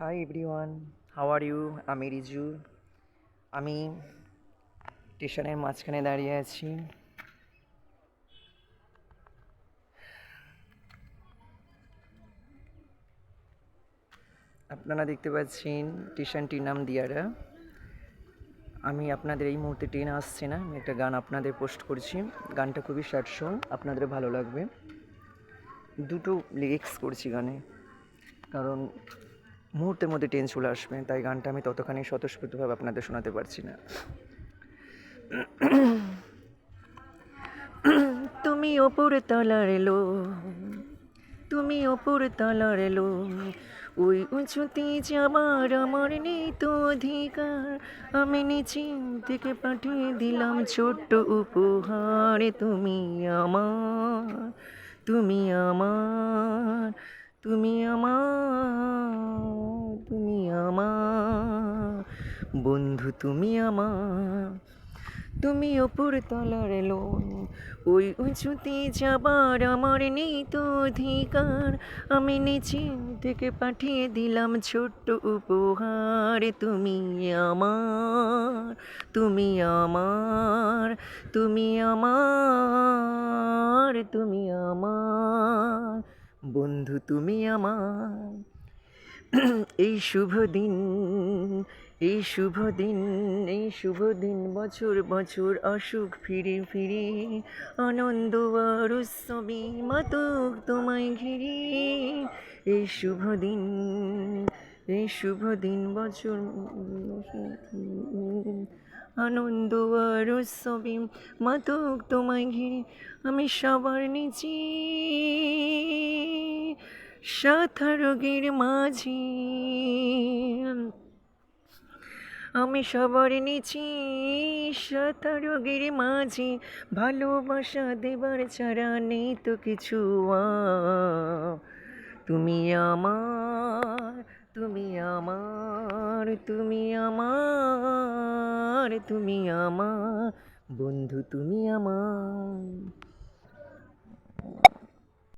Hi everyone how are you আমি রিজু আমি স্টেশনের মাঝখানে দাঁড়িয়ে আছি। আপনারা দেখতে পাচ্ছেন স্টেশনটির নাম দিয়ারা। আমি আপনাদের এই মুহূর্তে ট্রেন আসছে না, আমি একটা গান আপনাদের পোস্ট করছি। গানটা খুবই শর্ট সং আপনাদের ভালো লাগবে। দুটো লিরিক্স করছি গানে। কারণ মুহূর্তের মধ্যে ট্রেন চলে আসবে, তাই গানটা আমি ততখানি স্বতঃস্ফূর্তভাবে আপনাদের শোনাতে পারছি না। তুমি ওপর তলার এলো, তুমি ওপর তলার এলো, ওই উঁচুতে যাবার আমার নেই তো অধিকার। আমি নিচে থেকে পাঠিয়ে দিলাম ছোট্ট উপহার তুমি আমার তুমি আমার তুমি আমার। বন্ধু, তুমি আমার। তুমি ওপর তলার এলো ওই উঁচুতে যাবার আমার নেই তো অধিকার। আমি নিচে থেকে পাঠিয়ে দিলাম ছোট্ট উপহার। তুমি আমার তুমি আমার তুমি আমার তুমি আমার। বন্ধু, তুমি আমার। এই শুভ দিন, এই শুভ দিন, এই শুভ দিন, বছর বছর অসুখ ফিরে ফিরে, আনন্দ আর উৎসবে মাতক তোমায় ঘিরে। এই শুভ দিন, এই শুভ দিন, বছর আনন্দ আর উৎসবে মাতক তোমায় ঘিরে, আমি সবার নিচে সাথা রোগের মাঝি। আমি সবার নিচে সাথা রোগের মাঝে। ভালোবাসা দেবার ছাড়া নেই তো কিছু। তুমি আমার তুমি আমার তুমি আমার তুমি আমার, বন্ধু তুমি আমার।